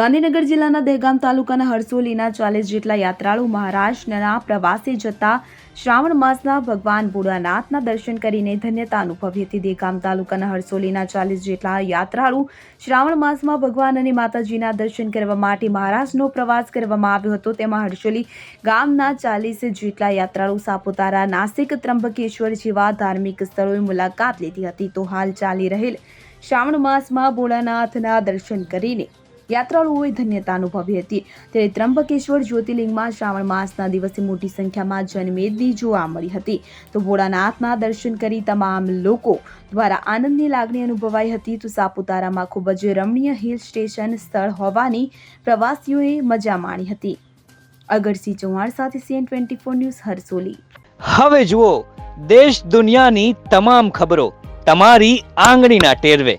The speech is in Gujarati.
ગાંધીનગર જિલ્લાના દહેગામ તાલુકાના હરસોલીના ચાલીસ જેટલા યાત્રાળુ મહારાષ્ટ્રના પ્રવાસે જતા શ્રાવણ માસના ભગવાન ભોળાનાથના દર્શન કરીને ધન્યતા અનુભવી હતી. દહેગામ તાલુકાના હરસોલીના ચાલીસ જેટલા યાત્રાળુ શ્રાવણ માસમાં ભગવાન અને માતાજીના દર્શન કરવા માટે મહારાષ્ટ્રનો પ્રવાસ કરવામાં આવ્યો હતો. તેમાં હરસોલી ગામના ચાલીસ જેટલા યાત્રાળુ સાપુતારા, નાસિક ત્રંબકેશ્વર જેવા ધાર્મિક સ્થળોએ મુલાકાત લીધી હતી. તો હાલ ચાલી રહેલ શ્રાવણ માસમાં ભોળાનાથના દર્શન કરીને યાત્રાળુઓએ ધન્યતા અનુભવી હતી. ત્યારે ત્રંબકેશ્વર જ્યોતિર્લિંગમાં શ્રાવણ માસના દિવસે મોટી સંખ્યામાં જનમેદની જોવા મળી હતી. તો ભોળાનાથના દર્શન કરી તમામ લોકો દ્વારા આનંદની લાગણી અનુભવાઈ હતી. તો સાપુતારામાં ખૂબ જ રમણીય હિલ સ્ટેશન સ્થળ હોવાની પ્રવાસીઓએ મજા માણી હતી. અગરસિંહ ચૌહાણ સાથે CN twenty four news Harsoli. હવે જુઓ, દેશ દુનિયાની તમામ ખબરો તમારી આંગળીના ટેરવે.